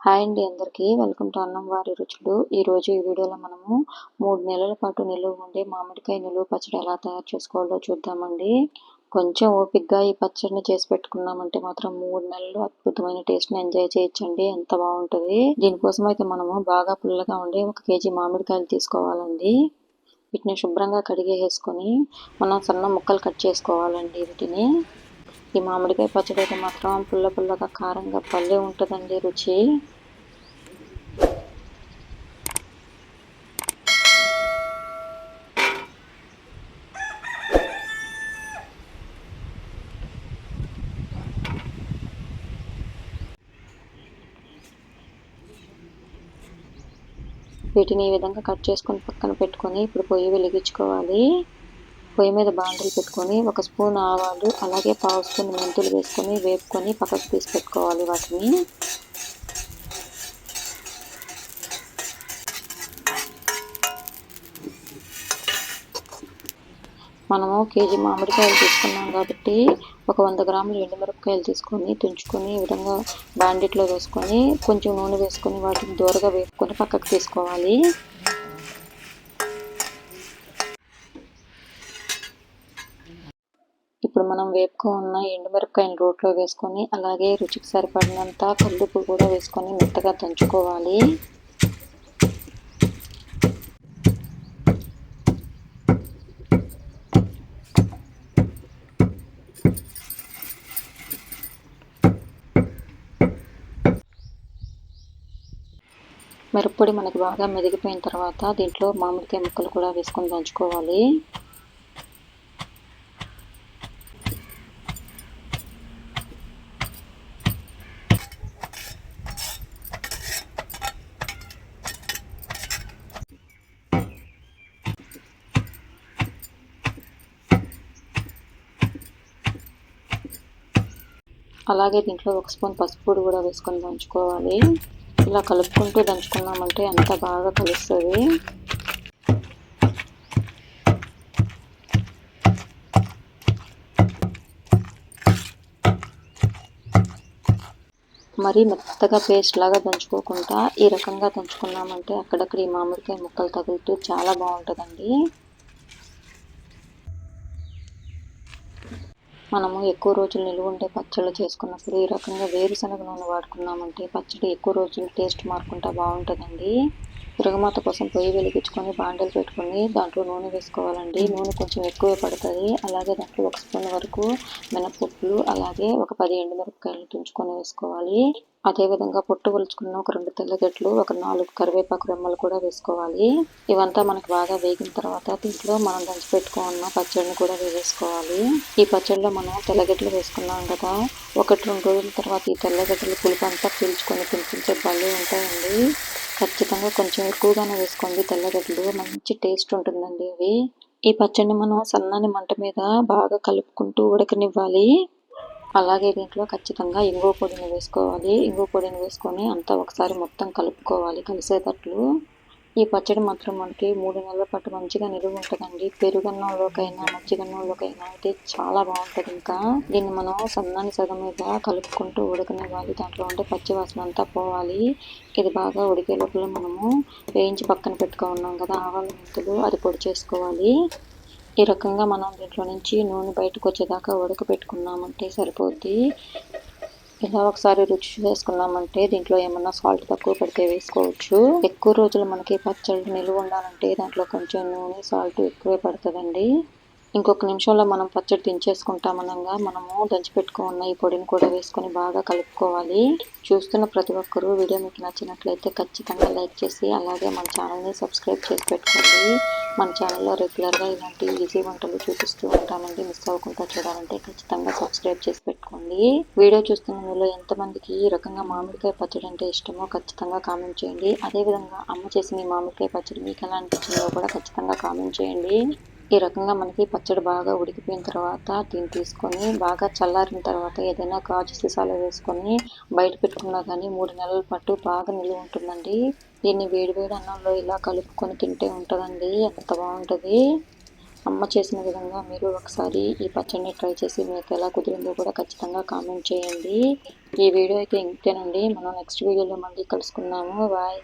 Hi అండి అందరికీ. Welcome to అన్నం వారి రుచులు. ఈరోజు ఈ వీడియోలో మనము మూడు నెలల పాటు నిలువ ఉండే మామిడికాయ నిలువ పచ్చడి ఎలా తయారు చేసుకోవాలో చూద్దామండి. కొంచెం ఓపిక్గా ఈ పచ్చడిని చేసి పెట్టుకున్నామంటే మాత్రం మూడు నెలలు అద్భుతమైన టేస్ట్ని ఎంజాయ్ చేయొచ్చండి. ఎంత బాగుంటుంది. దీనికోసం అయితే మనము బాగా పుల్లగా ఉండే ఒక కేజీ మామిడికాయలు తీసుకోవాలండి. వీటిని శుభ్రంగా కడిగేసుకొని మనం సన్న ముక్కలు కట్ చేసుకోవాలండి వీటిని. ఈ మామిడికాయ పచ్చడి అయితే మాత్రం పుల్ల పుల్లగా కారంగా పల్లె ఉంటుందండి రుచి. వీటిని ఈ విధంగా కట్ చేసుకొని పక్కన పెట్టుకొని ఇప్పుడు పొయ్యి వెలిగించుకోవాలి. పొయ్యి మీద బాండలు పెట్టుకొని ఒక స్పూన్ ఆవాలు అలాగే పావు స్పూన్ మెంతులు వేసుకొని వేపుకొని పక్కకు తీసి పెట్టుకోవాలి వాటిని. మనము కేజీ మామిడికాయలు తీసుకున్నాం కాబట్టి ఒక వంద గ్రాములు ఎండుమిరపకాయలు తీసుకొని తుంచుకొని ఈ విధంగా బాండిట్లో వేసుకొని కొంచెం నూనె వేసుకొని వాటిని దూరగా వేసుకొని పక్కకు తీసుకోవాలి. వేపుకు ఉన్న ఎండుమిరపకాయలు రోట్లో వేసుకొని అలాగే రుచికి సరిపడినంత కల్లుపు కూడా వేసుకొని మెత్తగా దంచుకోవాలి. మిరప్పొడి మనకి బాగా మెదిగిపోయిన తర్వాత దీంట్లో మామిడికాయ ముక్కలు కూడా వేసుకొని దంచుకోవాలి. అలాగే దీంట్లో ఒక స్పూన్ పసుపు కూడా వేసుకొని దంచుకోవాలి. ఇలా కలుపుకుంటూ దంచుకున్నామంటే అంత బాగా కలుస్తుంది. మరీ మెత్తగా పేస్ట్ లాగా దంచుకోకుండా ఈ రకంగా దంచుకున్నామంటే అక్కడక్కడ ఈ మామిడికాయ ముక్కలు తగులుతూ చాలా బాగుంటుందండి. మనము ఎక్కువ రోజులు నిలువ ఉండే పచ్చళ్ళు చేసుకున్నప్పుడు ఈ రకంగా వేరుశనగ నూనె వాడుకున్నామంటే పచ్చడి ఎక్కువ రోజులు టేస్ట్ మారుకుంటా బాగుంటుందండి. తిరగమాత కోసం పొయ్యి వెలిగించుకొని బాండలు పెట్టుకొని దాంట్లో నూనె వేసుకోవాలండి. నూనె కొంచెం ఎక్కువ పడుతుంది. అలాగే దాంట్లో ఒక స్పూన్ వరకు మినపప్పులు అలాగే ఒక పది ఎండుమిరపకాయలు తుంచుకొని వేసుకోవాలి. అదేవిధంగా పొట్టు ఒలుచుకున్న ఒక రెండు తెల్లగడ్డలు ఒక నాలుగు కరివేపాకు రెమ్మలు కూడా వేసుకోవాలి. ఇవంతా మనకు బాగా వేగిన తర్వాత దీంట్లో మనం దంచి పెట్టుకున్న పచ్చడిని కూడా వేసుకోవాలి ఈ పచ్చడిలో మనం తెల్లగడ్డలు వేసుకున్నాం కదా ఒకటి రెండు రోజుల తర్వాత ఈ తెల్లగడ్డలు పులుపు అంతా పీల్చుకొని పిలిపించే బళ్ళు ఉంటాయండి. ఖచ్చితంగా కొంచెం ఎక్కువగానే వేసుకోండి తెల్లగడ్డలు మంచి టేస్ట్ ఉంటుందండి అవి. ఈ పచ్చడిని మనం సన్నని మంట మీద బాగా కలుపుకుంటూ ఉడకనివ్వాలి. అలాగే దీంట్లో ఖచ్చితంగా ఇంగువ పొడిని వేసుకోవాలి. ఇంగువ పొడిని వేసుకొని అంతా ఒకసారి మొత్తం కలుపుకోవాలి. కలిసేటట్లు ఈ పచ్చడి మాత్రం మనకి మూడు నెలల పాటు మంచిగా నిలువ ఉంటుందండి. పెరుగన్నంలోకైనా మజ్జిగన్నంలోకైనా అయితే చాలా బాగుంటుంది ఇంకా. దీన్ని మనం సన్నాని సగం మీద కలుపుకుంటూ ఉడకనివ్వాలి. దాంట్లో ఉంటే పచ్చి వాసన అంతా పోవాలి. ఇది బాగా ఉడికే లోపల మనము వేయించి పక్కన పెట్టుకున్నాం కదా ఆవాల మెంతులు అది పొడి చేసుకోవాలి. ఈ రకంగా మనం దీంట్లో నుంచి నూనె బయటకు వచ్చేదాకా ఉడకబెట్టుకున్నామంటే సరిపోద్ది. ఇలా ఒకసారి రుచి చేసుకున్నామంటే దీంట్లో ఏమన్నా సాల్ట్ తక్కువ పడితే వేసుకోవచ్చు. ఎక్కువ రోజులు మనకి పచ్చడి నిలువ ఉండాలంటే దాంట్లో కొంచెం నూనె సాల్ట్ ఎక్కువే పడుతుందండి. ఇంకొక నిమిషంలో మనం పచ్చడి దించేసుకుంటామనగా మనము దంచిపెట్టుకున్న ఈ పొడిని కూడా వేసుకొని బాగా కలుపుకోవాలి. చూస్తున్న ప్రతి ఒక్కరూ వీడియో మీకు నచ్చినట్లయితే ఖచ్చితంగా లైక్ చేసి అలాగే మన ఛానల్ని సబ్స్క్రైబ్ చేసి పెట్టుకోండి. మన ఛానల్లో రెగ్యులర్గా ఇలాంటి ఈజీ వంటలు చూపిస్తూ ఉంటానండి. మిస్ అవ్వకుండా చూడాలంటే ఖచ్చితంగా సబ్స్క్రైబ్ చేసి పెట్టుకోండి. వీడియో చూస్తున్న మీలో ఎంతమందికి ఈ రకంగా మామిడికాయ పచ్చడి అంటే ఇష్టమో ఖచ్చితంగా కామెంట్ చేయండి. అదేవిధంగా అమ్మ చేసిన ఈ మామిడికాయ పచ్చడి మీకు ఎలా అనిపించిందో కూడా ఖచ్చితంగా కామెంట్ చేయండి. ఈ రకంగా మనకి పచ్చడి బాగా ఉడికిపోయిన తర్వాత దీన్ని తీసుకొని బాగా చల్లారిన తర్వాత ఏదైనా గాజు సీసాలో వేసుకొని బయట పెట్టుకున్నా కానీ మూడు నెలల పాటు బాగా నిలువ ఉంటుందండి. దీన్ని వేడి వేడి అన్నంలో ఇలా కలుపుకొని తింటే ఉంటుందండి. ఎంత బాగుంటుంది? అమ్మ చేసిన విధంగా మీరు ఒకసారి ఈ పచ్చడిని ట్రై చేసి మీకు ఎలా కుదిరిందో కూడా ఖచ్చితంగా కామెంట్ చేయండి. ఈ వీడియో అయితే ఇంతేనండి. మనం నెక్స్ట్ వీడియోలో మళ్ళీ కలుసుకుందాము. బాయ్.